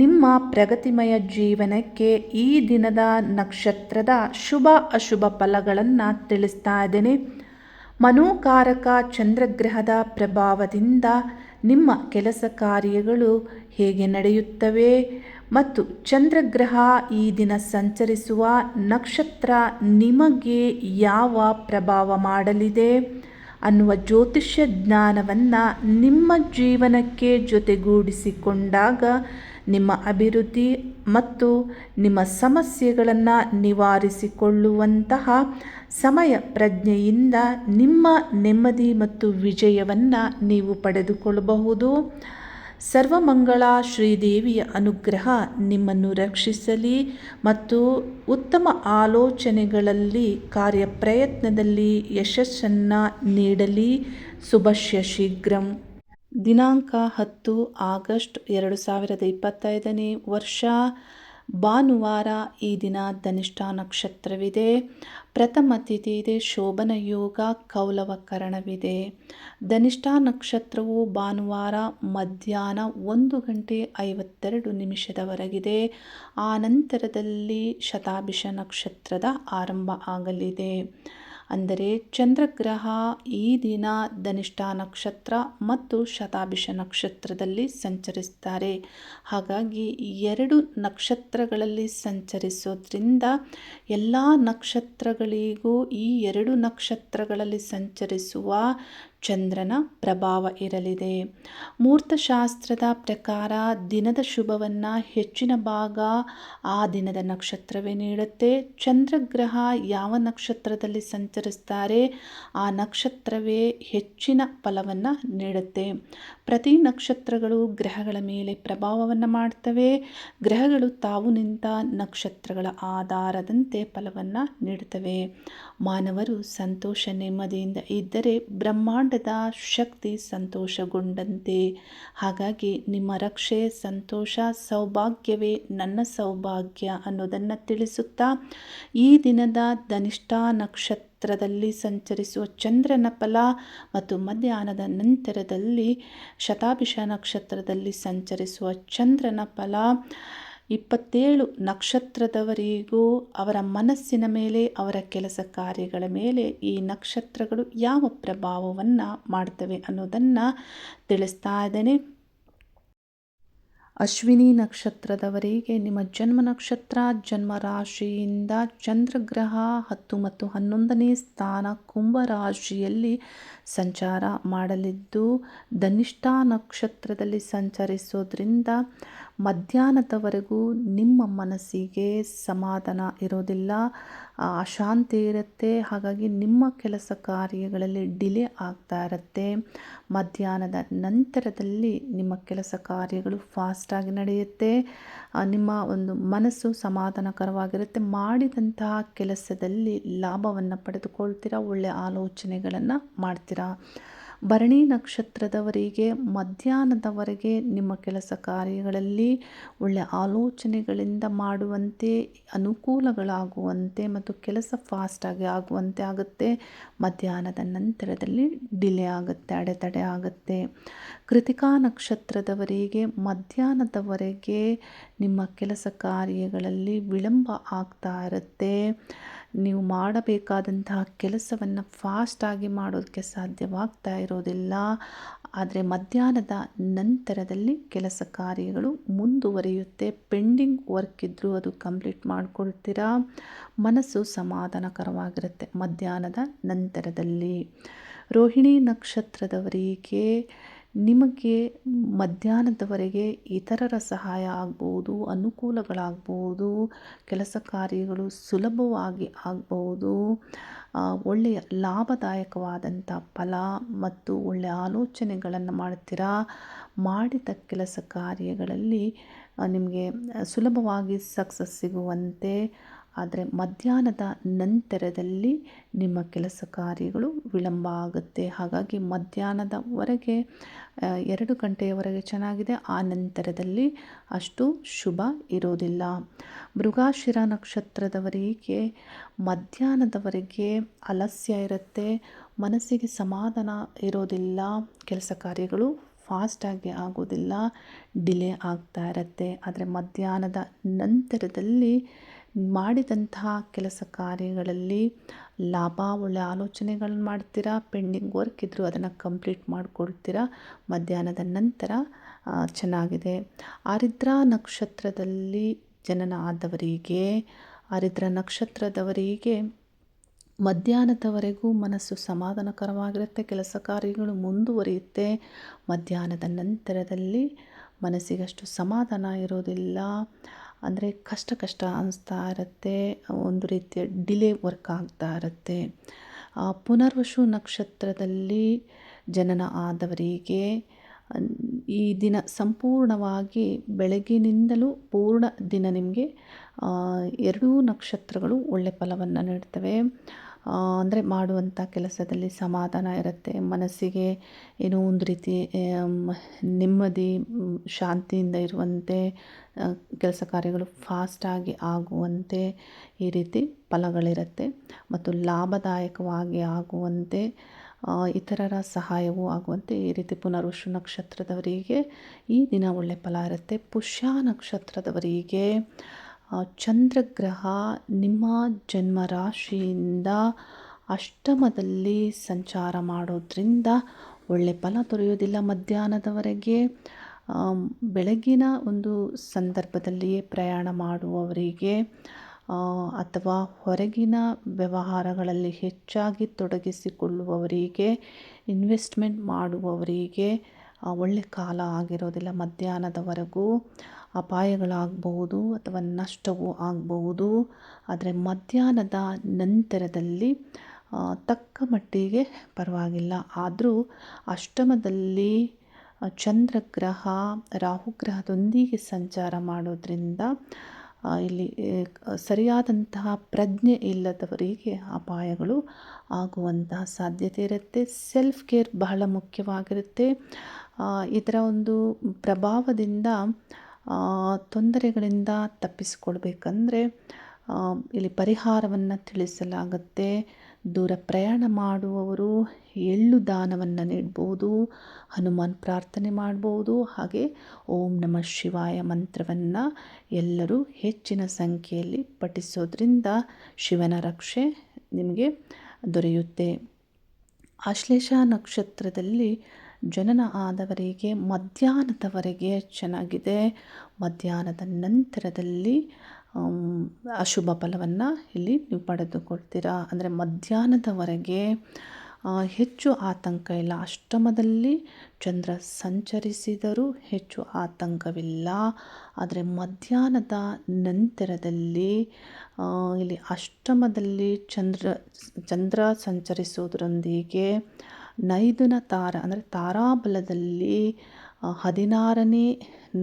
ನಿಮ್ಮ ಪ್ರಗತಿಮಯ ಜೀವನಕ್ಕೆ ಈ ದಿನದ ನಕ್ಷತ್ರದ ಶುಭ ಅಶುಭ ಫಲಗಳನ್ನು ತಿಳಿಸ್ತಾ ಇದ್ದೇನೆ. ಮನೋಕಾರಕ ಚಂದ್ರಗ್ರಹದ ಪ್ರಭಾವದಿಂದ ನಿಮ್ಮ ಕೆಲಸ ಕಾರ್ಯಗಳು ಹೇಗೆ ನಡೆಯುತ್ತವೆ ಮತ್ತು ಚಂದ್ರಗ್ರಹ ಈ ದಿನ ಸಂಚರಿಸುವ ನಕ್ಷತ್ರ ನಿಮಗೆ ಯಾವ ಪ್ರಭಾವ ಮಾಡಲಿದೆ ಅನ್ನುವ ಜ್ಯೋತಿಷ್ಯ ಜ್ಞಾನವನ್ನು ನಿಮ್ಮ ಜೀವನಕ್ಕೆ ಜೊತೆಗೂಡಿಸಿಕೊಂಡಾಗ ನಿಮ್ಮ ಅಭಿವೃದ್ಧಿ ಮತ್ತು ನಿಮ್ಮ ಸಮಸ್ಯೆಗಳನ್ನು ನಿವಾರಿಸಿಕೊಳ್ಳುವಂತಹ ಸಮಯ ಪ್ರಜ್ಞೆಯಿಂದ ನಿಮ್ಮ ನೆಮ್ಮದಿ ಮತ್ತು ವಿಜಯವನ್ನು ನೀವು ಪಡೆದುಕೊಳ್ಳಬಹುದು. ಸರ್ವಮಂಗಳ ಶ್ರೀದೇವಿಯ ಅನುಗ್ರಹ ನಿಮ್ಮನ್ನು ರಕ್ಷಿಸಲಿ ಮತ್ತು ಉತ್ತಮ ಆಲೋಚನೆಗಳಲ್ಲಿ, ಕಾರ್ಯಪ್ರಯತ್ನದಲ್ಲಿ ಯಶಸ್ಸನ್ನು ನೀಡಲಿ. ಶುಭಶ್ಯ ಶೀಘ್ರಂ ದಿನಾಂಕ ಹತ್ತು ಆಗಸ್ಟ್ ಎರಡು ಸಾವಿರದ ಇಪ್ಪತ್ತೈದನೇ ವರ್ಷ. ಭಾನುವಾರ ಈ ದಿನ ಧನಿಷ್ಠ ನಕ್ಷತ್ರವಿದೆ. ಪ್ರಥಮ ತಿಥಿ ಇದೆ, ಶೋಭನ ಯೋಗ ಕೌಲವಕರಣವಿದೆ. ಧನಿಷ್ಠ ನಕ್ಷತ್ರವು ಭಾನುವಾರ ಮಧ್ಯಾಹ್ನ ಒಂದು ಗಂಟೆ ಐವತ್ತೆರಡು ನಿಮಿಷದವರೆಗಿದೆ. ಆ ನಂತರದಲ್ಲಿ ಶತಾಭಿಷ ನಕ್ಷತ್ರದ ಆರಂಭ ಆಗಲಿದೆ. ಅಂದರೆ ಚಂದ್ರಗ್ರಹ ಈ ದಿನ ಧನಿಷ್ಠ ನಕ್ಷತ್ರ ಮತ್ತು ಶತಾಭಿಷ ನಕ್ಷತ್ರದಲ್ಲಿ ಸಂಚರಿಸ್ತಾರೆ. ಹಾಗಾಗಿ ಎರಡು ನಕ್ಷತ್ರಗಳಲ್ಲಿ ಸಂಚರಿಸೋದ್ರಿಂದ ಎಲ್ಲ ನಕ್ಷತ್ರಗಳಿಗೂ ಈ ಎರಡು ನಕ್ಷತ್ರಗಳಲ್ಲಿ ಸಂಚರಿಸುವ ಚಂದ್ರನ ಪ್ರಭಾವ ಇರಲಿದೆ. ಮೂರ್ತಶಾಸ್ತ್ರದ ಪ್ರಕಾರ ದಿನದ ಶುಭವನ್ನು ಹೆಚ್ಚಿನ ಭಾಗ ಆ ದಿನದ ನಕ್ಷತ್ರವೇ ನೀಡುತ್ತೆ. ಚಂದ್ರಗ್ರಹ ಯಾವ ನಕ್ಷತ್ರದಲ್ಲಿ ಸಂಚರಿಸ್ತಾರೆ ಆ ನಕ್ಷತ್ರವೇ ಹೆಚ್ಚಿನ ಫಲವನ್ನು ನೀಡುತ್ತೆ. ಪ್ರತಿ ನಕ್ಷತ್ರಗಳು ಗ್ರಹಗಳ ಮೇಲೆ ಪ್ರಭಾವವನ್ನು ಮಾಡ್ತವೆ. ಗ್ರಹಗಳು ತಾವು ನಿಂತ ನಕ್ಷತ್ರಗಳ ಆಧಾರದಂತೆ ಫಲವನ್ನು ನೀಡುತ್ತವೆ ಮಾನವರು ಸಂತೋಷ ನೆಮ್ಮದಿಯಿಂದ ಇದ್ದರೆ ಬ್ರಹ್ಮಾಂಡದ ಶಕ್ತಿ ಸಂತೋಷಗೊಂಡಂತೆ. ಹಾಗಾಗಿ ನಿಮ್ಮ ರಕ್ಷೆ, ಸಂತೋಷ, ಸೌಭಾಗ್ಯವೇ ನನ್ನ ಸೌಭಾಗ್ಯ ಅನ್ನೋದನ್ನು ತಿಳಿಸುತ್ತಾ ಈ ದಿನದ ಧನಿಷ್ಠ ನಕ್ಷತ್ರದಲ್ಲಿ ಸಂಚರಿಸುವ ಚಂದ್ರನ ಫಲ ಮತ್ತು ಮಧ್ಯಾಹ್ನದ ನಂತರದಲ್ಲಿ ಶತಾಭಿಷ ನಕ್ಷತ್ರದಲ್ಲಿ ಸಂಚರಿಸುವ ಚಂದ್ರನ ಫಲ. ಇಪ್ಪತ್ತೇಳು ನಕ್ಷತ್ರದವರಿಗೂ ಅವರ ಮನಸ್ಸಿನ ಮೇಲೆ, ಅವರ ಕೆಲಸ ಕಾರ್ಯಗಳ ಮೇಲೆ ಈ ನಕ್ಷತ್ರಗಳು ಯಾವ ಪ್ರಭಾವವನ್ನು ಮಾಡ್ತವೆ ಅನ್ನೋದನ್ನು ತಿಳಿಸ್ತಾ ಇದ್ದೇನೆ. ಅಶ್ವಿನಿ ನಕ್ಷತ್ರದವರಿಗೆ ನಿಮ್ಮ ಜನ್ಮ ನಕ್ಷತ್ರ, ಜನ್ಮ ರಾಶಿಯಿಂದ ಚಂದ್ರಗ್ರಹ ಹತ್ತು ಮತ್ತು ಹನ್ನೊಂದನೇ ಸ್ಥಾನ ಕುಂಭ ರಾಶಿಯಲ್ಲಿ ಸಂಚಾರ ಮಾಡಲಿದ್ದು, ಧನಿಷ್ಠ ನಕ್ಷತ್ರದಲ್ಲಿ ಸಂಚರಿಸೋದ್ರಿಂದ ಮಧ್ಯಾಹ್ನದವರೆಗೂ ನಿಮ್ಮ ಮನಸ್ಸಿಗೆ ಸಮಾಧಾನ ಇರೋದಿಲ್ಲ ಅಶಾಂತಿ ಇರುತ್ತೆ. ಹಾಗಾಗಿ ನಿಮ್ಮ ಕೆಲಸ ಕಾರ್ಯಗಳಲ್ಲಿ ಡಿಲೇ ಆಗ್ತಾ ಇರುತ್ತೆ. ಮಧ್ಯಾಹ್ನದ ನಂತರದಲ್ಲಿ ನಿಮ್ಮ ಕೆಲಸ ಕಾರ್ಯಗಳು ಫಾಸ್ಟಾಗಿ ನಡೆಯುತ್ತೆ. ನಿಮ್ಮ ಒಂದು ಮನಸ್ಸು ಸಮಾಧಾನಕರವಾಗಿರುತ್ತೆ. ಮಾಡಿದಂತಹ ಕೆಲಸದಲ್ಲಿ ಲಾಭವನ್ನು ಪಡೆದುಕೊಳ್ತೀರಾ? ಒಳ್ಳೆಯ ಆಲೋಚನೆಗಳನ್ನು ಮಾಡ್ತೀರಾ? ಭರಣಿ ನಕ್ಷತ್ರದವರಿಗೆ, ಮಧ್ಯಾಹ್ನದವರೆಗೆ ನಿಮ್ಮ ಕೆಲಸ ಕಾರ್ಯಗಳಲ್ಲಿ ಒಳ್ಳೆಯ ಆಲೋಚನೆಗಳಿಂದ ಮಾಡುವಂತೆ, ಅನುಕೂಲಗಳಾಗುವಂತೆ ಮತ್ತು ಕೆಲಸ ಫಾಸ್ಟಾಗಿ ಆಗುವಂತೆ ಆಗುತ್ತೆ. ಮಧ್ಯಾಹ್ನದ ನಂತರದಲ್ಲಿ ಡಿಲೇ ಆಗುತ್ತೆ, ಅಡೆತಡೆ ಆಗುತ್ತೆ. ಕೃತಿಕಾ ನಕ್ಷತ್ರದವರಿಗೆ, ಮಧ್ಯಾಹ್ನದವರೆಗೆ ನಿಮ್ಮ ಕೆಲಸ ಕಾರ್ಯಗಳಲ್ಲಿ ವಿಳಂಬ ಆಗ್ತಾ ಇರುತ್ತೆ. ನೀವು ಮಾಡಬೇಕಾದಂತಹ ಕೆಲಸವನ್ನು ಫಾಸ್ಟಾಗಿ ಮಾಡೋದಕ್ಕೆ ಸಾಧ್ಯವಾಗ್ತಾ ಇರೋದಿಲ್ಲ. ಆದರೆ ಮಧ್ಯಾಹ್ನದ ನಂತರದಲ್ಲಿ ಕೆಲಸ ಕಾರ್ಯಗಳು ಮುಂದುವರಿಯುತ್ತೆ. ಪೆಂಡಿಂಗ್ ವರ್ಕ್ ಇದ್ದರೂ ಅದು ಕಂಪ್ಲೀಟ್ ಮಾಡಿಕೊಳ್ತೀರಾ? ಮನಸ್ಸು ಸಮಾಧಾನಕರವಾಗಿರುತ್ತೆ ಮಧ್ಯಾಹ್ನದ ನಂತರದಲ್ಲಿ. ರೋಹಿಣಿ ನಕ್ಷತ್ರದವರಿಗೆ ನಿಮಗೆ ಮಧ್ಯಾಹ್ನದವರೆಗೆ ಇತರರ ಸಹಾಯ ಆಗ್ಬೋದು, ಅನುಕೂಲಗಳಾಗ್ಬೋದು, ಕೆಲಸ ಕಾರ್ಯಗಳು ಸುಲಭವಾಗಿ ಆಗ್ಬೋದು. ಒಳ್ಳೆಯ ಲಾಭದಾಯಕವಾದಂಥ ಫಲ ಮತ್ತು ಒಳ್ಳೆಯ ಆಲೋಚನೆಗಳನ್ನು ಮಾಡ್ತೀರಾ? ಮಾಡಿದ ಕೆಲಸ ಕಾರ್ಯಗಳಲ್ಲಿ ನಿಮಗೆ ಸುಲಭವಾಗಿ ಸಕ್ಸಸ್ ಸಿಗುವಂತೆ ಆದರೆ ಮಧ್ಯಾಹ್ನದ ನಂತರದಲ್ಲಿ ನಿಮ್ಮ ಕೆಲಸ ಕಾರ್ಯಗಳು ವಿಳಂಬ ಆಗುತ್ತೆ. ಹಾಗಾಗಿ ಮಧ್ಯಾಹ್ನದವರೆಗೆ ಎರಡು ಗಂಟೆಯವರೆಗೆ ಚೆನ್ನಾಗಿದೆ. ಆ ನಂತರದಲ್ಲಿ ಅಷ್ಟು ಶುಭ ಇರೋದಿಲ್ಲ. ಮೃಗಾಶಿರ ನಕ್ಷತ್ರದವರಿಗೆ ಮಧ್ಯಾಹ್ನದವರೆಗೆ ಅಲಸ್ಯ ಇರುತ್ತೆ. ಮನಸ್ಸಿಗೆ ಸಮಾಧಾನ ಇರೋದಿಲ್ಲ. ಕೆಲಸ ಕಾರ್ಯಗಳು ಫಾಸ್ಟಾಗಿ ಆಗೋದಿಲ್ಲ. ಡಿಲೇ ಆಗ್ತಾ ಇರುತ್ತೆ. ಆದರೆ ಮಧ್ಯಾಹ್ನದ ನಂತರದಲ್ಲಿ ಮಾಡಿದಂತಹ ಕೆಲಸ ಕಾರ್ಯಗಳಲ್ಲಿ ಲಾಭ, ಒಳ್ಳೆ ಆಲೋಚನೆಗಳನ್ನ ಮಾಡ್ತೀರಾ? ಪೆಂಡಿಂಗ್ ವರ್ಕ್ ಇದ್ದರೂ ಅದನ್ನು ಕಂಪ್ಲೀಟ್ ಮಾಡಿಕೊಡ್ತೀರಾ ಮಧ್ಯಾಹ್ನದ ನಂತರ ಚೆನ್ನಾಗಿದೆ. ಆರಿದ್ರಾ ನಕ್ಷತ್ರದಲ್ಲಿ ಜನನ ಆದವರಿಗೆ ಆರಿದ್ರ ನಕ್ಷತ್ರದವರಿಗೆ ಮಧ್ಯಾಹ್ನದವರೆಗೂ ಮನಸ್ಸು ಸಮಾಧಾನಕರವಾಗಿರುತ್ತೆ, ಕೆಲಸ ಕಾರ್ಯಗಳು ಮುಂದುವರಿಯುತ್ತೆ. ಮಧ್ಯಾಹ್ನದ ನಂತರದಲ್ಲಿ ಮನಸ್ಸಿಗಷ್ಟು ಸಮಾಧಾನ ಇರೋದಿಲ್ಲ. ಅಂದರೆ ಕಷ್ಟ ಕಷ್ಟ ಅನಿಸ್ತಾ ಇರುತ್ತೆ, ಒಂದು ರೀತಿಯ ಡಿಲೇ ವರ್ಕ್ ಆಗ್ತಾ ಇರುತ್ತೆ. ಪುನರ್ವಶು ನಕ್ಷತ್ರದಲ್ಲಿ ಜನನ ಆದವರಿಗೆ ಈ ದಿನ ಸಂಪೂರ್ಣವಾಗಿ ಬೆಳಗಿನಿಂದಲೂ ಪೂರ್ಣ ದಿನ ನಿಮಗೆ ಎರಡೂ ನಕ್ಷತ್ರಗಳು ಒಳ್ಳೆ ಫಲವನ್ನು ನೀಡ್ತವೆ. ಅಂದರೆ ಮಾಡುವಂಥ ಕೆಲಸದಲ್ಲಿ ಸಮಾಧಾನ ಇರುತ್ತೆ, ಮನಸ್ಸಿಗೆ ಏನೋ ಒಂದು ರೀತಿ ನೆಮ್ಮದಿ ಶಾಂತಿಯಿಂದ ಇರುವಂತೆ ಕೆಲಸ ಕಾರ್ಯಗಳು ಫಾಸ್ಟಾಗಿ ಆಗುವಂತೆ ಈ ರೀತಿ ಫಲಗಳಿರುತ್ತೆ ಮತ್ತು ಲಾಭದಾಯಕವಾಗಿ ಆಗುವಂತೆ ಇತರರ ಸಹಾಯವೂ ಆಗುವಂತೆ ಈ ರೀತಿ ಪುನರ್ವಶು ನಕ್ಷತ್ರದವರಿಗೆ ಈ ದಿನ ಒಳ್ಳೆ ಫಲ ಇರುತ್ತೆ. ಪುಷ್ಯ ನಕ್ಷತ್ರದವರಿಗೆ ಚಂದ್ರಗ್ರಹ ನಿಮ್ಮ ಜನ್ಮ ರಾಶಿಯಿಂದ ಅಷ್ಟಮದಲ್ಲಿ ಸಂಚಾರ ಮಾಡೋದ್ರಿಂದ ಒಳ್ಳೆ ಫಲ ದೊರೆಯೋದಿಲ್ಲ ಮಧ್ಯಾಹ್ನದವರೆಗೆ. ಬೆಳಗಿನ ಒಂದು ಸಂದರ್ಭದಲ್ಲಿಯೇ ಪ್ರಯಾಣ ಮಾಡುವವರಿಗೆ ಅಥವಾ ಹೊರಗಿನ ವ್ಯವಹಾರಗಳಲ್ಲಿ ಹೆಚ್ಚಾಗಿ ತೊಡಗಿಸಿಕೊಳ್ಳುವವರಿಗೆ, ಇನ್ವೆಸ್ಟ್ಮೆಂಟ್ ಮಾಡುವವರಿಗೆ ಒಳ್ಳೆ ಕಾಲ ಆಗಿರೋದಿಲ್ಲ ಮಧ್ಯಾಹ್ನದವರೆಗೂ. ಅಪಾಯಗಳಾಗಬಹುದು ಅಥವಾ ನಷ್ಟವೂ ಆಗಬಹುದು. ಆದರೆ ಮಧ್ಯಾಹ್ನದ ನಂತರದಲ್ಲಿ ತಕ್ಕ ಮಟ್ಟಿಗೆ ಪರವಾಗಿಲ್ಲ. ಆದರೂ ಅಷ್ಟಮದಲ್ಲಿ ಚಂದ್ರಗ್ರಹ, ರಾಹುಗ್ರಹದೊಂದಿಗೆ ಸಂಚಾರ ಮಾಡೋದ್ರಿಂದ ಇಲ್ಲಿ ಸರಿಯಾದಂತಹ ಪ್ರಜ್ಞೆ ಇಲ್ಲದವರಿಗೆ ಅಪಾಯಗಳು ಆಗುವಂತಹ ಸಾಧ್ಯತೆ ಇರುತ್ತೆ. ಸೆಲ್ಫ್ ಕೇರ್ ಬಹಳ ಮುಖ್ಯವಾಗಿರುತ್ತೆ. ಇದರ ಒಂದು ಪ್ರಭಾವದಿಂದ ತೊಂದರೆಗಳಿಂದ ತಪ್ಪಿಸಿಕೊಳ್ಬೇಕಂದ್ರೆ ಇಲ್ಲಿ ಪರಿಹಾರವನ್ನು ತಿಳಿಸಲಾಗುತ್ತೆ. ದೂರ ಪ್ರಯಾಣ ಮಾಡುವವರು ಎಳ್ಳು ದಾನವನ್ನು ನೀಡ್ಬೋದು, ಹನುಮಾನ್ ಪ್ರಾರ್ಥನೆ ಮಾಡ್ಬೋದು, ಹಾಗೆ ಓಂ ನಮ ಶಿವಾಯ ಮಂತ್ರವನ್ನು ಎಲ್ಲರೂ ಹೆಚ್ಚಿನ ಸಂಖ್ಯೆಯಲ್ಲಿ ಪಠಿಸೋದ್ರಿಂದ ಶಿವನ ರಕ್ಷೆ ನಿಮಗೆ ದೊರೆಯುತ್ತೆ. ಆಶ್ಲೇಷ ನಕ್ಷತ್ರದಲ್ಲಿ ಜನನ ಆದವರಿಗೆ ಮಧ್ಯಾಹ್ನದವರೆಗೆ ಚೆನ್ನಾಗಿದೆ. ಮಧ್ಯಾಹ್ನದ ನಂತರದಲ್ಲಿ ಅಶುಭ ಫಲವನ್ನು ಇಲ್ಲಿ ನೀವು ಪಡೆದುಕೊಳ್ತೀರಾ? ಅಂದರೆ ಮಧ್ಯಾಹ್ನದವರೆಗೆ ಹೆಚ್ಚು ಆತಂಕ ಇಲ್ಲ. ಅಷ್ಟಮದಲ್ಲಿ ಚಂದ್ರ ಸಂಚರಿಸಿದರೂ ಹೆಚ್ಚು ಆತಂಕವಿಲ್ಲ. ಆದರೆ ಮಧ್ಯಾಹ್ನದ ನಂತರದಲ್ಲಿ ಇಲ್ಲಿ ಅಷ್ಟಮದಲ್ಲಿ ಚಂದ್ರ ಚಂದ್ರ ಸಂಚರಿಸೋದರೊಂದಿಗೆ ನೈದುನ ತಾರ, ಅಂದರೆ ತಾರಾಬಲದಲ್ಲಿ ಹದಿನಾರನೇ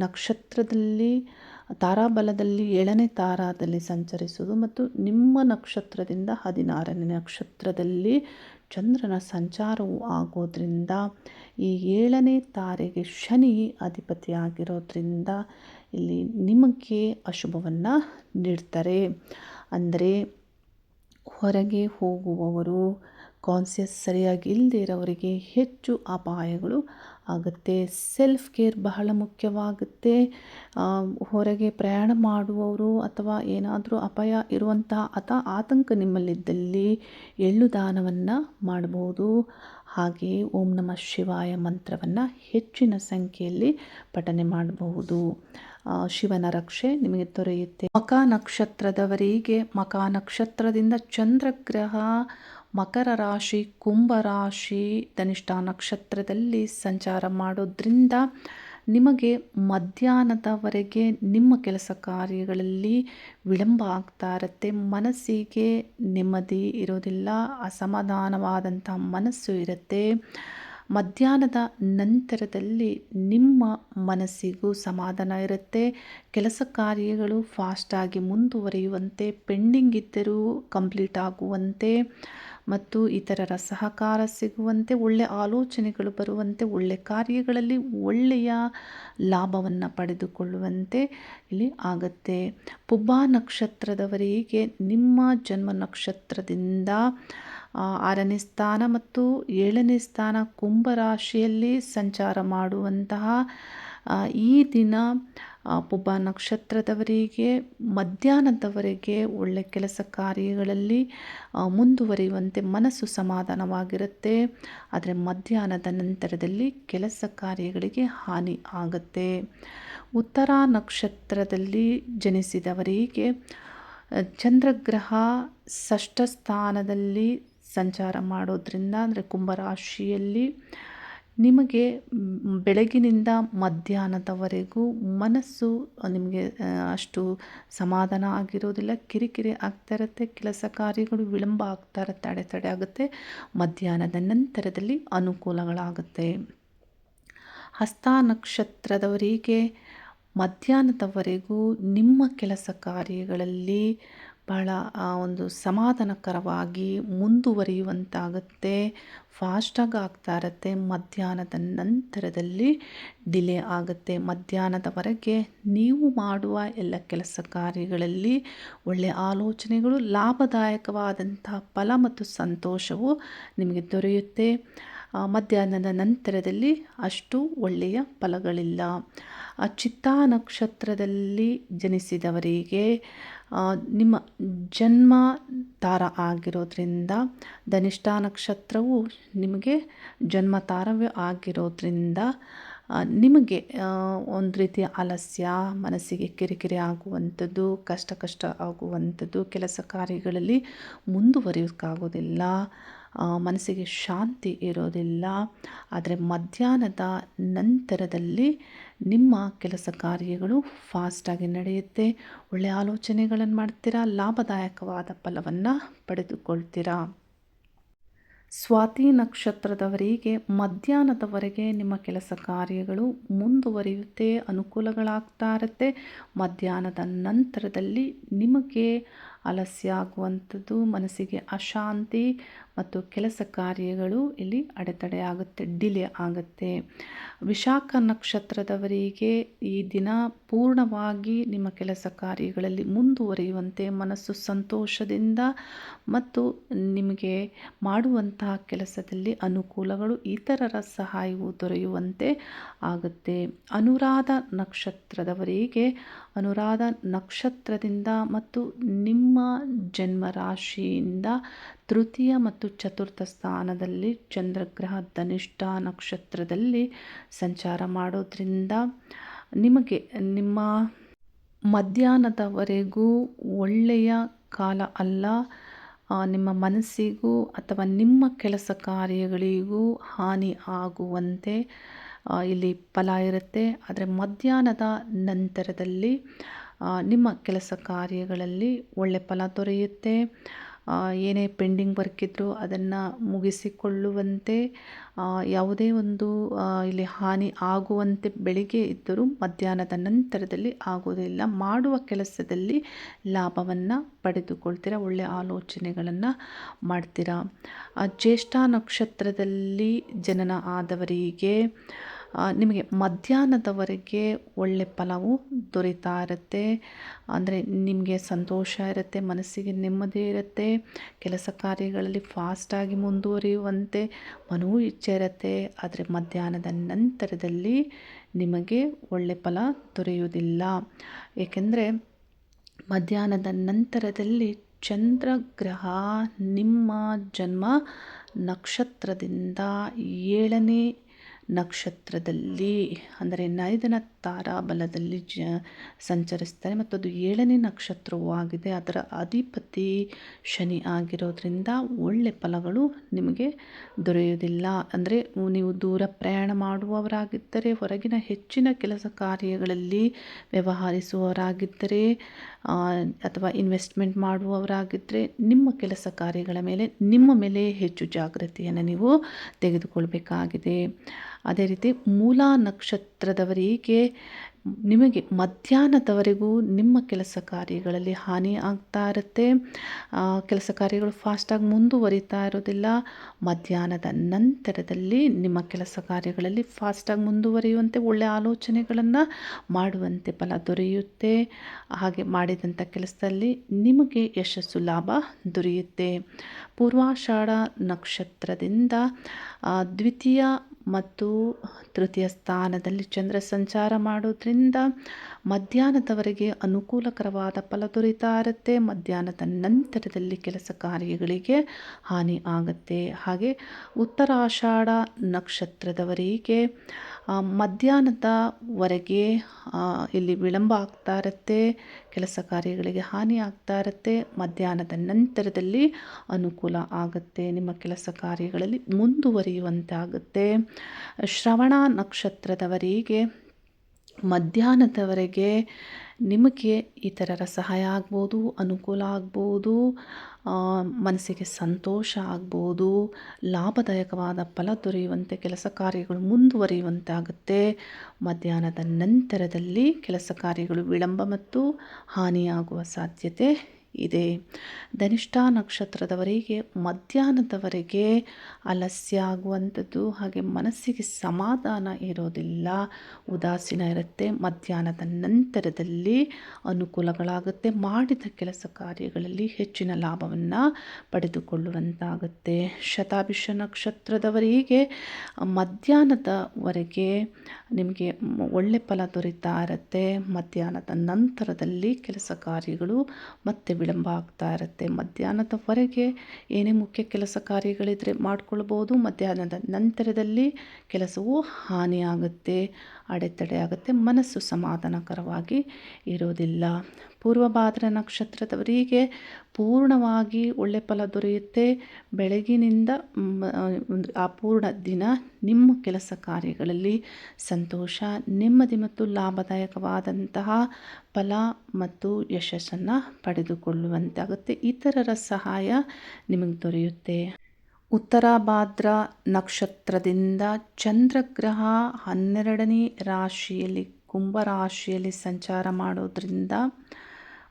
ನಕ್ಷತ್ರದಲ್ಲಿ, ತಾರಾಬಲದಲ್ಲಿ ಏಳನೇ ತಾರಾದಲ್ಲಿ ಸಂಚರಿಸುವುದು ಮತ್ತು ನಿಮ್ಮ ನಕ್ಷತ್ರದಿಂದ ಹದಿನಾರನೇ ನಕ್ಷತ್ರದಲ್ಲಿ ಚಂದ್ರನ ಸಂಚಾರವು ಆಗೋದ್ರಿಂದ ಈ ಏಳನೇ ತಾರೆಗೆ ಶನಿ ಅಧಿಪತಿಯಾಗಿರೋದ್ರಿಂದ ಇಲ್ಲಿ ನಿಮಗೆ ಅಶುಭವನ್ನು ನೀಡ್ತಾರೆ. ಅಂದರೆ ಹೊರಗೆ ಹೋಗುವವರು ಕಾನ್ಸಿಯಸ್ ಸರಿಯಾಗಿ ಇಲ್ಲದೆ ಇರೋವರಿಗೆ ಹೆಚ್ಚು ಅಪಾಯಗಳು ಆಗುತ್ತೆ. ಸೆಲ್ಫ್ ಕೇರ್ ಬಹಳ ಮುಖ್ಯವಾಗುತ್ತೆ. ಹೊರಗೆ ಪ್ರಯಾಣ ಮಾಡುವವರು ಅಥವಾ ಏನಾದರೂ ಅಪಾಯ ಇರುವಂತಹ ಅಥ ಆತಂಕ ನಿಮ್ಮಲ್ಲಿದ್ದಲ್ಲಿ ಎಳ್ಳು ದಾನವನ್ನು ಮಾಡಬಹುದು ಹಾಗೆ ಓಂ ನಮ ಶಿವಾಯ ಮಂತ್ರವನ್ನು ಹೆಚ್ಚಿನ ಸಂಖ್ಯೆಯಲ್ಲಿ ಪಠನೆ ಮಾಡಬಹುದು. ಶಿವನ ರಕ್ಷೆ ನಿಮಗೆ ದೊರೆಯುತ್ತೆ. ಮಕ ನಕ್ಷತ್ರದವರಿಗೆ, ಮಕ ನಕ್ಷತ್ರದಿಂದ ಚಂದ್ರಗ್ರಹ ಮಕರ ರಾಶಿ, ಕುಂಭ ರಾಶಿ, ಧನಿಷ್ಠ ನಕ್ಷತ್ರದಲ್ಲಿ ಸಂಚಾರ ಮಾಡೋದ್ರಿಂದ ನಿಮಗೆ ಮಧ್ಯಾಹ್ನದವರೆಗೆ ನಿಮ್ಮ ಕೆಲಸ ಕಾರ್ಯಗಳಲ್ಲಿ ವಿಳಂಬ ಆಗ್ತಾ ಇರುತ್ತೆ. ಮನಸ್ಸಿಗೆ ನೆಮ್ಮದಿ ಇರೋದಿಲ್ಲ ಅಸಮಾಧಾನವಾದಂಥ ಮನಸ್ಸು ಇರುತ್ತೆ. ಮಧ್ಯಾಹ್ನದ ನಂತರದಲ್ಲಿ ನಿಮ್ಮ ಮನಸ್ಸಿಗೂ ಸಮಾಧಾನ ಇರುತ್ತೆ. ಕೆಲಸ ಕಾರ್ಯಗಳು ಫಾಸ್ಟಾಗಿ ಮುಂದುವರಿಯುವಂತೆ, ಪೆಂಡಿಂಗ್ ಇದ್ದರೂ ಕಂಪ್ಲೀಟ್ ಆಗುವಂತೆ. ಮತ್ತು ಇತರರ ಸಹಕಾರ ಸಿಗುವಂತೆ ಒಳ್ಳೆಯ ಆಲೋಚನೆಗಳು ಬರುವಂತೆ ಒಳ್ಳೆಯ ಕಾರ್ಯಗಳಲ್ಲಿ ಒಳ್ಳೆಯ ಲಾಭವನ್ನು ಪಡೆದುಕೊಳ್ಳುವಂತೆ ಇಲ್ಲಿ ಆಗುತ್ತೆ. ಪುಬ್ಬ ನಕ್ಷತ್ರದವರಿಗೆ ನಿಮ್ಮ ಜನ್ಮ ನಕ್ಷತ್ರದಿಂದ ಆರನೇ ಸ್ಥಾನ ಮತ್ತು ಏಳನೇ ಸ್ಥಾನ ಕುಂಭರಾಶಿಯಲ್ಲಿ ಸಂಚಾರ ಮಾಡುವಂತಹ ಈ ದಿನ ಪುಬ್ಬ ನಕ್ಷತ್ರದವರಿಗೆ, ಮಧ್ಯಾಹ್ನದವರೆಗೆ ಒಳ್ಳೆ ಕೆಲಸ ಕಾರ್ಯಗಳಲ್ಲಿ ಮುಂದುವರಿಯುವಂತೆ ಮನಸ್ಸು ಸಮಾಧಾನವಾಗಿರುತ್ತೆ. ಆದರೆ ಮಧ್ಯಾಹ್ನದ ನಂತರದಲ್ಲಿ ಕೆಲಸ ಕಾರ್ಯಗಳಿಗೆ ಹಾನಿ ಆಗುತ್ತೆ. ಉತ್ತರ ನಕ್ಷತ್ರದಲ್ಲಿ ಜನಿಸಿದವರಿಗೆ ಚಂದ್ರಗ್ರಹ ಷಷ್ಠ ಸ್ಥಾನದಲ್ಲಿ ಸಂಚಾರ ಮಾಡೋದ್ರಿಂದ, ಅಂದರೆ ಕುಂಭರಾಶಿಯಲ್ಲಿ ನಿಮಗೆ ಬೆಳಗಿನಿಂದ ಮಧ್ಯಾಹ್ನದವರೆಗೂ ಮನಸ್ಸು ನಿಮಗೆ ಅಷ್ಟು ಸಮಾಧಾನ ಆಗಿರೋದಿಲ್ಲ. ಕಿರಿಕಿರಿ ಆಗ್ತಾ ಇರುತ್ತೆ, ಕೆಲಸ ಕಾರ್ಯಗಳು ವಿಳಂಬ ಆಗ್ತಾ ಇರುತ್ತೆ ಅಡೆತಡೆ ಆಗುತ್ತೆ. ಮಧ್ಯಾಹ್ನದ ನಂತರದಲ್ಲಿ ಅನುಕೂಲಗಳಾಗುತ್ತೆ. ಹಸ್ತ ನಕ್ಷತ್ರದವರಿಗೆ ಮಧ್ಯಾಹ್ನದವರೆಗೂ ನಿಮ್ಮ ಕೆಲಸ ಕಾರ್ಯಗಳಲ್ಲಿ ಬಹಳ ಒಂದು ಸಮಾಧಾನಕರವಾಗಿ ಮುಂದುವರಿಯುವಂತಾಗುತ್ತೆ. ಫಾಸ್ಟಾಗಿ ಆಗ್ತಾ ಇರುತ್ತೆ. ಮಧ್ಯಾಹ್ನದ ನಂತರದಲ್ಲಿ ಡಿಲೇ ಆಗುತ್ತೆ. ಮಧ್ಯಾಹ್ನದವರೆಗೆ ನೀವು ಮಾಡುವ ಎಲ್ಲ ಕೆಲಸ ಕಾರ್ಯಗಳಲ್ಲಿ ಒಳ್ಳೆಯ ಆಲೋಚನೆಗಳು, ಲಾಭದಾಯಕವಾದಂತಹ ಫಲ ಮತ್ತು ಸಂತೋಷವು ನಿಮಗೆ ದೊರೆಯುತ್ತೆ. ಮಧ್ಯಾಹ್ನದ ನಂತರದಲ್ಲಿ ಅಷ್ಟು ಒಳ್ಳೆಯ ಫಲಗಳಿಲ್ಲ. ಚಿತ್ತಾ ನಕ್ಷತ್ರದಲ್ಲಿ ಜನಿಸಿದವರಿಗೆ ನಿಮ್ಮ ಜನ್ಮ ತಾರ ಆಗಿರೋದ್ರಿಂದ ಧನಿಷ್ಠ ನಕ್ಷತ್ರವು ನಿಮಗೆ ಜನ್ಮ ತಾರವೇ ಆಗಿರೋದ್ರಿಂದ ನಿಮಗೆ ಒಂದು ರೀತಿಯ ಆಲಸ್ಯ ಮನಸ್ಸಿಗೆ ಕಿರಿಕಿರಿ ಆಗುವಂಥದ್ದು, ಕಷ್ಟ ಕಷ್ಟ ಆಗುವಂಥದ್ದು, ಕೆಲಸ ಕಾರ್ಯಗಳಲ್ಲಿ ಮುಂದುವರಿಯೋಕ್ಕಾಗೋದಿಲ್ಲ ಮನಸ್ಸಿಗೆ ಶಾಂತಿ ಇರೋದಿಲ್ಲ, ಆದರೆ ಮಧ್ಯಾಹ್ನದ ನಂತರದಲ್ಲಿ ನಿಮ್ಮ ಕೆಲಸ ಕಾರ್ಯಗಳು ಫಾಸ್ಟಾಗಿ ನಡೆಯುತ್ತೆ. ಒಳ್ಳೆಯ ಆಲೋಚನೆಗಳನ್ನು ಮಾಡ್ತೀರಾ? ಲಾಭದಾಯಕವಾದ ಫಲವನ್ನು ಪಡೆದುಕೊಳ್ತೀರಾ? ಸ್ವಾತಿ ನಕ್ಷತ್ರದವರಿಗೆ ಮಧ್ಯಾಹ್ನದವರೆಗೆ ನಿಮ್ಮ ಕೆಲಸ ಕಾರ್ಯಗಳು ಮುಂದುವರಿಯುತ್ತೆ, ಅನುಕೂಲಗಳಾಗ್ತಾ ಇರುತ್ತೆ. ಮಧ್ಯಾಹ್ನದ ನಂತರದಲ್ಲಿ ನಿಮಗೆ ಆಲಸ್ಯ ಆಗುವಂಥದ್ದು, ಮನಸ್ಸಿಗೆ ಅಶಾಂತಿ ಮತ್ತು ಕೆಲಸ ಕಾರ್ಯಗಳು ಇಲ್ಲಿ ಅಡೆತಡೆ ಆಗುತ್ತೆ, ಡಿಲೇ ಆಗುತ್ತೆ. ವಿಶಾಖ ನಕ್ಷತ್ರದವರಿಗೆ ಈ ದಿನ ಪೂರ್ಣವಾಗಿ ನಿಮ್ಮ ಕೆಲಸ ಕಾರ್ಯಗಳಲ್ಲಿ ಮುಂದುವರಿಯುವಂತೆ ಮನಸ್ಸು ಸಂತೋಷದಿಂದ ಮತ್ತು ನಿಮಗೆ ಮಾಡುವಂತಹ ಕೆಲಸದಲ್ಲಿ ಅನುಕೂಲಗಳು, ಇತರರ ಸಹಾಯವು ದೊರೆಯುವಂತೆ ಆಗುತ್ತೆ. ಅನುರಾಧ ನಕ್ಷತ್ರದವರಿಗೆ ಅನುರಾಧ ನಕ್ಷತ್ರದಿಂದ ಮತ್ತು ನಿಮ್ಮ ಜನ್ಮರಾಶಿಯಿಂದ ತೃತೀಯ ಮತ್ತು ಚತುರ್ಥ ಸ್ಥಾನದಲ್ಲಿ ಚಂದ್ರಗ್ರಹ ಧನಿಷ್ಠ ನಕ್ಷತ್ರದಲ್ಲಿ ಸಂಚಾರ ಮಾಡೋದ್ರಿಂದ ನಿಮಗೆ ನಿಮ್ಮ ಮಧ್ಯಾಹ್ನದವರೆಗೂ ಒಳ್ಳೆಯ ಕಾಲ ಅಲ್ಲ. ನಿಮ್ಮ ಮನಸ್ಸಿಗೂ ಅಥವಾ ನಿಮ್ಮ ಕೆಲಸ ಕಾರ್ಯಗಳಿಗೂ ಹಾನಿ ಆಗುವಂತೆ ಇಲ್ಲಿ ಫಲ ಇರುತ್ತೆ. ಆದರೆ ಮಧ್ಯಾಹ್ನದ ನಂತರದಲ್ಲಿ ನಿಮ್ಮ ಕೆಲಸ ಕಾರ್ಯಗಳಲ್ಲಿ ಒಳ್ಳೆ ಫಲ ದೊರೆಯುತ್ತೆ. ಏನೇ ಪೆಂಡಿಂಗ್ ವರ್ಕ್ ಇದ್ದರೂ ಅದನ್ನು ಮುಗಿಸಿಕೊಳ್ಳುವಂತೆ ಯಾವುದೇ ಒಂದು ಇಲ್ಲಿ ಹಾನಿ ಆಗುವಂತೆ ಬೆಳಿಗ್ಗೆ ಇದ್ದರೂ ಮಧ್ಯಾಹ್ನದ ನಂತರದಲ್ಲಿ ಆಗೋದಿಲ್ಲ ಮಾಡುವ ಕೆಲಸದಲ್ಲಿ ಲಾಭವನ್ನು ಪಡೆದುಕೊಳ್ತೀರಾ? ಒಳ್ಳೆಯ ಆಲೋಚನೆಗಳನ್ನು ಮಾಡ್ತೀರಾ? ಜ್ಯೇಷ್ಠ ನಕ್ಷತ್ರದಲ್ಲಿ ಜನನ ಆದವರಿಗೆ ನಿಮಗೆ ಮಧ್ಯಾಹ್ನದವರೆಗೆ ಒಳ್ಳೆ ಫಲವು ದೊರೀತಾ ಇರುತ್ತೆ. ಅಂದರೆ ನಿಮಗೆ ಸಂತೋಷ ಇರುತ್ತೆ, ಮನಸ್ಸಿಗೆ ನೆಮ್ಮದಿ ಇರುತ್ತೆ, ಕೆಲಸ ಕಾರ್ಯಗಳಲ್ಲಿ ಫಾಸ್ಟಾಗಿ ಮುಂದುವರಿಯುವಂತೆ ಮನೋ ಇಚ್ಛೆ ಇರುತ್ತೆ. ಆದರೆ ಮಧ್ಯಾಹ್ನದ ನಂತರದಲ್ಲಿ ನಿಮಗೆ ಒಳ್ಳೆ ಫಲ ದೊರೆಯುವುದಿಲ್ಲ. ಏಕೆಂದರೆ ಮಧ್ಯಾಹ್ನದ ನಂತರದಲ್ಲಿ ಚಂದ್ರಗ್ರಹ ನಿಮ್ಮ ಜನ್ಮ ನಕ್ಷತ್ರದಿಂದ ಏಳನೇ ನಕ್ಷತ್ರದಲ್ಲಿ ಅಂದರೆ ನೈದನ ತಾರಾಬಲದಲ್ಲಿ ಜ ಸಂಚರಿಸ್ತಾರೆ. ಮತ್ತು ಅದು ಏಳನೇ ನಕ್ಷತ್ರವೂ ಆಗಿದೆ. ಅದರ ಅಧಿಪತಿ ಶನಿ ಆಗಿರೋದ್ರಿಂದ ಒಳ್ಳೆ ಫಲಗಳು ನಿಮಗೆ ದೊರೆಯುವುದಿಲ್ಲ. ಅಂದರೆ ನೀವು ದೂರ ಪ್ರಯಾಣ ಮಾಡುವವರಾಗಿದ್ದರೆ, ಹೊರಗಿನ ಹೆಚ್ಚಿನ ಕೆಲಸ ಕಾರ್ಯಗಳಲ್ಲಿ ವ್ಯವಹರಿಸುವವರಾಗಿದ್ದರೆ ಅಥವಾ ಇನ್ವೆಸ್ಟ್ಮೆಂಟ್ ಮಾಡುವವರಾಗಿದ್ದರೆ, ನಿಮ್ಮ ಕೆಲಸ ಕಾರ್ಯಗಳ ಮೇಲೆ, ನಿಮ್ಮ ಮೇಲೆ ಹೆಚ್ಚು ಜಾಗೃತಿಯನ್ನು ನೀವು ತೆಗೆದುಕೊಳ್ಬೇಕಾಗಿದೆ. ಅದೇ ರೀತಿ ಮೂಲ ನಕ್ಷತ್ರದವರಿಗೆ ನಿಮಗೆ ಮಧ್ಯಾಹ್ನದವರೆಗೂ ನಿಮ್ಮ ಕೆಲಸ ಕಾರ್ಯಗಳಲ್ಲಿ ಹಾನಿ ಆಗ್ತಾ ಇರುತ್ತೆ. ಕೆಲಸ ಕಾರ್ಯಗಳು ಫಾಸ್ಟಾಗಿ ಮುಂದುವರಿತಾ ಇರೋದಿಲ್ಲ. ಮಧ್ಯಾಹ್ನದ ನಂತರದಲ್ಲಿ ನಿಮ್ಮ ಕೆಲಸ ಕಾರ್ಯಗಳಲ್ಲಿ ಫಾಸ್ಟಾಗಿ ಮುಂದುವರಿಯುವಂತೆ ಒಳ್ಳೆಯ ಆಲೋಚನೆಗಳನ್ನು ಮಾಡುವಂತೆ ಫಲ ದೊರೆಯುತ್ತೆ. ಹಾಗೆ ಮಾಡಿದಂಥ ಕೆಲಸದಲ್ಲಿ ನಿಮಗೆ ಯಶಸ್ಸು ಲಾಭ ದೊರೆಯುತ್ತೆ. ಪೂರ್ವಾಷಾಢ ನಕ್ಷತ್ರದಿಂದ ದ್ವಿತೀಯ ಮತ್ತು ತೃತೀಯ ಸ್ಥಾನದಲ್ಲಿ ಚಂದ್ರ ಸಂಚಾರ ಮಾಡೋದ್ರಿಂದ ಮಧ್ಯಾಹ್ನದವರೆಗೆ ಅನುಕೂಲಕರವಾದ ಫಲ ದೊರೀತಾ ಇರುತ್ತೆ. ಮಧ್ಯಾಹ್ನದ ನಂತರದಲ್ಲಿ ಕೆಲಸ ಕಾರ್ಯಗಳಿಗೆ ಹಾನಿ ಆಗುತ್ತೆ. ಹಾಗೆ ಉತ್ತರಾಷಾಢ ನಕ್ಷತ್ರದವರಿಗೆ ಮಧ್ಯಾಹ್ನದವರೆಗೆ ಇಲ್ಲಿ ವಿಳಂಬ ಆಗ್ತಾ ಇರುತ್ತೆ, ಕೆಲಸ ಕಾರ್ಯಗಳಿಗೆ ಹಾನಿ ಆಗ್ತಾ ಇರುತ್ತೆ, ಮಧ್ಯಾಹ್ನದ ನಂತರದಲ್ಲಿ ಅನುಕೂಲ ಆಗುತ್ತೆ, ನಿಮ್ಮ ಕೆಲಸ ಕಾರ್ಯಗಳಲ್ಲಿ ಮುಂದುವರಿಯುವಂತಾಗುತ್ತೆ. ಶ್ರವಣ ನಕ್ಷತ್ರದವರಿಗೆ ಮಧ್ಯಾಹ್ನದವರೆಗೆ ನಿಮಗೆ ಇತರರ ಸಹಾಯ ಆಗ್ಬೋದು, ಅನುಕೂಲ ಆಗ್ಬೋದು ಮನಸ್ಸಿಗೆ ಸಂತೋಷ ಆಗ್ಬೋದು, ಲಾಭದಾಯಕವಾದ ಫಲ ದೊರೆಯುವಂತೆ ಕೆಲಸ ಕಾರ್ಯಗಳು ಮುಂದುವರಿಯುವಂತಾಗುತ್ತೆ. ಮಧ್ಯಾಹ್ನದ ನಂತರದಲ್ಲಿ ಕೆಲಸ ಕಾರ್ಯಗಳು ವಿಳಂಬ ಮತ್ತು ಹಾನಿಯಾಗುವ ಸಾಧ್ಯತೆ ಇದೆ. ಧನಿಷ್ಠ ನಕ್ಷತ್ರದವರಿಗೆ ಮಧ್ಯಾಹ್ನದವರೆಗೆ ಅಲಸ್ಯ ಆಗುವಂಥದ್ದು, ಹಾಗೆ ಮನಸ್ಸಿಗೆ ಸಮಾಧಾನ ಇರೋದಿಲ್ಲ. ಉದಾಸೀನ ಇರುತ್ತೆ. ಮಧ್ಯಾಹ್ನದ ನಂತರದಲ್ಲಿ ಅನುಕೂಲಗಳಾಗುತ್ತೆ. ಮಾಡಿದ ಕೆಲಸ ಕಾರ್ಯಗಳಲ್ಲಿ ಹೆಚ್ಚಿನ ಲಾಭವನ್ನು ಪಡೆದುಕೊಳ್ಳುವಂತಾಗುತ್ತೆ. ಶತಾಭಿಷ ನಕ್ಷತ್ರದವರಿಗೆ ಮಧ್ಯಾಹ್ನದವರೆಗೆ ನಿಮಗೆ ಒಳ್ಳೆ ಫಲ ದೊರೀತಾ ಇರುತ್ತೆ. ಮಧ್ಯಾಹ್ನದ ನಂತರದಲ್ಲಿ ಕೆಲಸ ಕಾರ್ಯಗಳು ಮತ್ತೆ ವಿಳಂಬ ಆಗ್ತಾ ಇರುತ್ತೆ. ಮಧ್ಯಾಹ್ನದವರೆಗೆ ಏನೇ ಮುಖ್ಯ ಕೆಲಸ ಕಾರ್ಯಗಳಿದ್ರೆ ಮಾಡ್ಕೊಳ್ಬೋದು. ಮಧ್ಯಾಹ್ನದ ನಂತರದಲ್ಲಿ ಕೆಲಸವು ಹಾನಿಯಾಗುತ್ತೆ. ಅಡೆತಡೆ ಆಗುತ್ತೆ ಮನಸ್ಸು ಸಮಾಧಾನಕರವಾಗಿ ಇರೋದಿಲ್ಲ ಪೂರ್ವಭಾದ್ರ ನಕ್ಷತ್ರದವರಿಗೆ ಪೂರ್ಣವಾಗಿ ಒಳ್ಳೆ ಫಲ ದೊರೆಯುತ್ತೆ. ಬೆಳಗಿನಿಂದ ಆ ಪೂರ್ಣ ದಿನ ನಿಮ್ಮ ಕೆಲಸ ಕಾರ್ಯಗಳಲ್ಲಿ ಸಂತೋಷ, ನೆಮ್ಮದಿ ಮತ್ತು ಲಾಭದಾಯಕವಾದಂತಹ ಫಲ ಮತ್ತು ಯಶಸ್ಸನ್ನು ಪಡೆದುಕೊಳ್ಳುವಂತಾಗುತ್ತೆ. ಇತರರ ಸಹಾಯ ನಿಮಗೆ ದೊರೆಯುತ್ತೆ. ಉತ್ತರ ಭಾದ್ರ ನಕ್ಷತ್ರದಿಂದ ಚಂದ್ರಗ್ರಹ ಹನ್ನೆರಡನೇ ರಾಶಿಯಲ್ಲಿ ಕುಂಭರಾಶಿಯಲ್ಲಿ ಸಂಚಾರ ಮಾಡೋದ್ರಿಂದ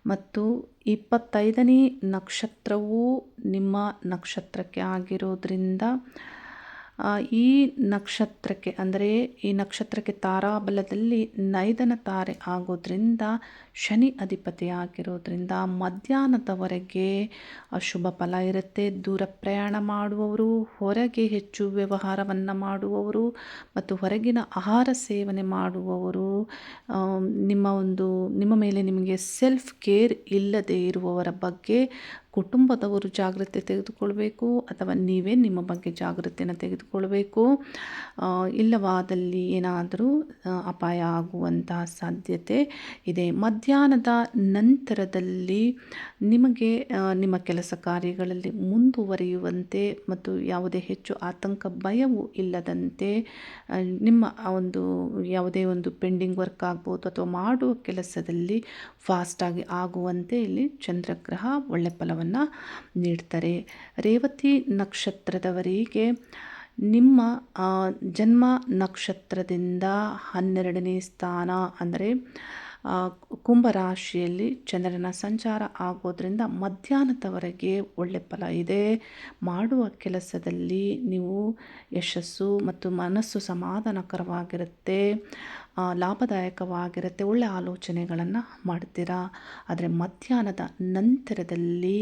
ಮತ್ತು ಇಪ್ಪತ್ತೈದನೇ ನಕ್ಷತ್ರವೂ ನಿಮ್ಮ ನಕ್ಷತ್ರಕ್ಕೆ ಆಗಿರೋದ್ರಿಂದ ಈ ನಕ್ಷತ್ರಕ್ಕೆ, ಅಂದರೆ ಈ ನಕ್ಷತ್ರಕ್ಕೆ ತಾರಾಬಲದಲ್ಲಿ ನೈದನ ತಾರೆ ಆಗೋದ್ರಿಂದ ಶನಿ ಅಧಿಪತಿ ಆಗಿರೋದ್ರಿಂದ ಮಧ್ಯಾಹ್ನದವರೆಗೆ ಅಶುಭ ಫಲ ಇರುತ್ತೆ. ದೂರ ಪ್ರಯಾಣ ಮಾಡುವವರು, ಹೊರಗೆ ಹೆಚ್ಚು ವ್ಯವಹಾರವನ್ನು ಮಾಡುವವರು ಮತ್ತು ಹೊರಗಿನ ಆಹಾರ ಸೇವನೆ ಮಾಡುವವರು ನಿಮ್ಮ ಒಂದು, ನಿಮ್ಮ ಮೇಲೆ ನಿಮಗೆ ಸೆಲ್ಫ್ ಕೇರ್ ಇಲ್ಲದೆ ಇರುವವರ ಬಗ್ಗೆ ಕುಟುಂಬದವರು ಜಾಗ್ರತೆ ತೆಗೆದುಕೊಳ್ಬೇಕು ಅಥವಾ ನೀವೇ ನಿಮ್ಮ ಬಗ್ಗೆ ಜಾಗ್ರತೆಯನ್ನು ತೆಗೆದುಕೊಳ್ಬೇಕು. ಇಲ್ಲವಾದಲ್ಲಿ ಏನಾದರೂ ಅಪಾಯ ಆಗುವಂತಹ ಸಾಧ್ಯತೆ ಇದೆ. ಮಧ್ಯಾಹ್ನದ ನಂತರದಲ್ಲಿ ನಿಮಗೆ ನಿಮ್ಮ ಕೆಲಸ ಕಾರ್ಯಗಳಲ್ಲಿ ಮುಂದುವರಿಯುವಂತೆ ಮತ್ತು ಯಾವುದೇ ಹೆಚ್ಚು ಆತಂಕ, ಭಯವು ಇಲ್ಲದಂತೆ ನಿಮ್ಮ ಒಂದು ಯಾವುದೇ ಒಂದು ಪೆಂಡಿಂಗ್ ವರ್ಕ್ ಆಗ್ಬೋದು ಅಥವಾ ಮಾಡುವ ಕೆಲಸದಲ್ಲಿ ಫಾಸ್ಟಾಗಿ ಆಗುವಂತೆ ಇಲ್ಲಿ ಚಂದ್ರಗ್ರಹ ಒಳ್ಳೆ ಫಲವನ್ನು ನೀಡ್ತಾರೆ. ರೇವತಿ ನಕ್ಷತ್ರದವರಿಗೆ ನಿಮ್ಮ ಜನ್ಮ ನಕ್ಷತ್ರದಿಂದ ಹನ್ನೆರಡನೇ ಸ್ಥಾನ ಅಂದರೆ ಕುಂಭರಾಶಿಯಲ್ಲಿ ಚಂದ್ರನ ಸಂಚಾರ ಆಗೋದ್ರಿಂದ ಮಧ್ಯಾಹ್ನದವರೆಗೆ ಒಳ್ಳೆ ಫಲ ಇದೆ. ಮಾಡುವ ಕೆಲಸದಲ್ಲಿ ನೀವು ಯಶಸ್ಸು ಮತ್ತು ಮನಸ್ಸು ಸಮಾಧಾನಕರವಾಗಿರುತ್ತೆ. ಲಾಭದಾಯಕವಾಗಿರುತ್ತೆ. ಒಳ್ಳೆ ಆಲೋಚನೆಗಳನ್ನು ಮಾಡ್ತೀರಾ? ಆದರೆ ಮಧ್ಯಾಹ್ನದ ನಂತರದಲ್ಲಿ,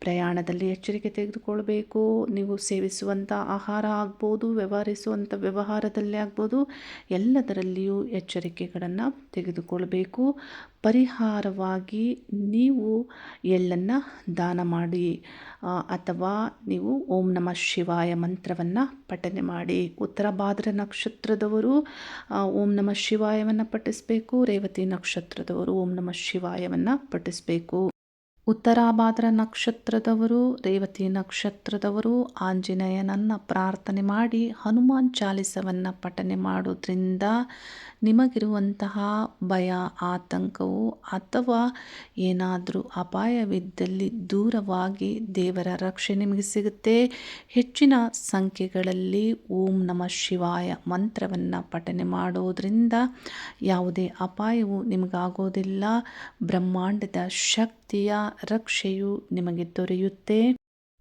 ಪ್ರಯಾಣದಲ್ಲಿ ಎಚ್ಚರಿಕೆ ತೆಗೆದುಕೊಳ್ಬೇಕು. ನೀವು ಸೇವಿಸುವಂಥ ಆಹಾರ ಆಗ್ಬೋದು ವ್ಯವಹರಿಸುವಂಥ ವ್ಯವಹಾರದಲ್ಲಿ ಆಗ್ಬೋದು. ಎಲ್ಲದರಲ್ಲಿಯೂ ಎಚ್ಚರಿಕೆಗಳನ್ನು ತೆಗೆದುಕೊಳ್ಬೇಕು. ಪರಿಹಾರವಾಗಿ ನೀವು ಎಳ್ಳನ್ನು ದಾನ ಮಾಡಿ ಅಥವಾ ನೀವು ಓಂ ನಮ ಶಿವಾಯ ಮಂತ್ರವನ್ನು ಪಠನೆ ಮಾಡಿ. ಉತ್ತರ ಭಾದ್ರ ನಕ್ಷತ್ರದವರು ಓಂ ನಮ ಶಿವಾಯವನ್ನು ಪಠಿಸಬೇಕು. ರೇವತಿ ನಕ್ಷತ್ರದವರು ಓಂ ನಮ ಶಿವಾಯವನ್ನು ಪಠಿಸಬೇಕು. ಉತ್ತರಾಭಾದ್ರ ನಕ್ಷತ್ರದವರು, ರೇವತಿ ನಕ್ಷತ್ರದವರು ಆಂಜನೇಯನನ್ನು ಪ್ರಾರ್ಥನೆ ಮಾಡಿ, ಹನುಮಾನ್ ಚಾಲಿಸವನ್ನು ಪಠನೆ ಮಾಡೋದ್ರಿಂದ ನಿಮಗಿರುವಂತಹ ಭಯ, ಆತಂಕವು ಅಥವಾ ಏನಾದರೂ ಅಪಾಯವಿದ್ದಲ್ಲಿ ದೂರವಾಗಿ ದೇವರ ರಕ್ಷೆ ನಿಮಗೆ ಸಿಗುತ್ತೆ. ಹೆಚ್ಚಿನ ಸಂಖ್ಯೆಗಳಲ್ಲಿ ಓಂ ನಮ ಶಿವಾಯ ಮಂತ್ರವನ್ನು ಪಠನೆ ಮಾಡೋದ್ರಿಂದ ಯಾವುದೇ ಅಪಾಯವು ನಿಮಗಾಗೋದಿಲ್ಲ. ಬ್ರಹ್ಮಾಂಡದ ಶಕ್ತಿಯ ರಕ್ಷೆಯು ನಿಮಗೆ ದೊರೆಯುತ್ತೆ.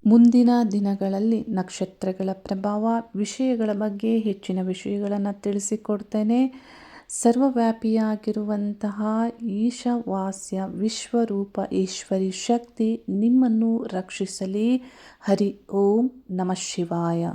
ಮುಂದಿನ ದಿನಗಳಲ್ಲಿ ನಕ್ಷತ್ರಗಳ ಪ್ರಭಾವ, ವಿಷಯಗಳ ಬಗ್ಗೆ ಹೆಚ್ಚಿನ ವಿಷಯಗಳನ್ನು ತಿಳಿಸಿಕೊಡ್ತೇನೆ. ಸರ್ವವ್ಯಾಪಿಯಾಗಿರುವಂತಹ ಈಶವಾಸ್ಯ ವಿಶ್ವರೂಪ ಈಶ್ವರಿ ಶಕ್ತಿ ನಿಮ್ಮನ್ನು ರಕ್ಷಿಸಲಿ. ಹರಿ ಓಂ ನಮಃ ಶಿವಾಯ.